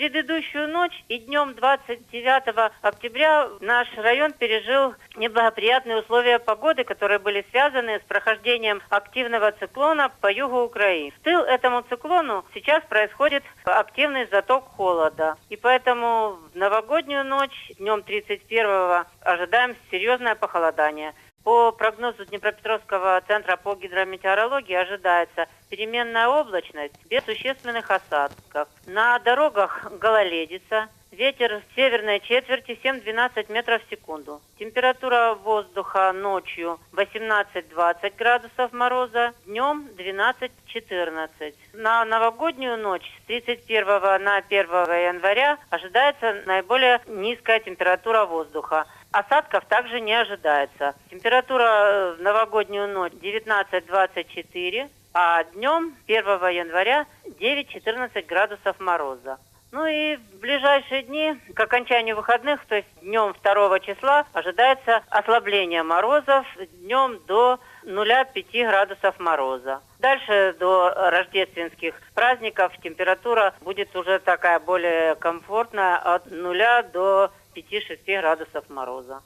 предыдущую ночь и днем 29 октября наш район пережил неблагоприятные условия погоды, которые были связаны с прохождением активного циклона по югу Украины. В тыл этому циклону сейчас происходит активный заток холода. И поэтому в новогоднюю ночь, днем 31 ожидаем серьезное похолодание. По прогнозу Днепропетровского центра по гидрометеорологии ожидается переменная облачность без существенных осадков. На дорогах гололедица, ветер северной четверти 7-12 метров в секунду. Температура воздуха ночью 18-20 градусов мороза, днем 12-14. На новогоднюю ночь с 31 на 1 января ожидается наиболее низкая температура воздуха – Осадков также не ожидается. Температура э, в новогоднюю ночь 19-24, а днем 1 января 9-14 градусов мороза. Ну и в ближайшие дни, к окончанию выходных, то есть днем 2 числа, ожидается ослабление морозов днем до 0,5 градусов мороза. Дальше до рождественских праздников температура будет уже такая более комфортная от 0 до 5-6 градусов мороза.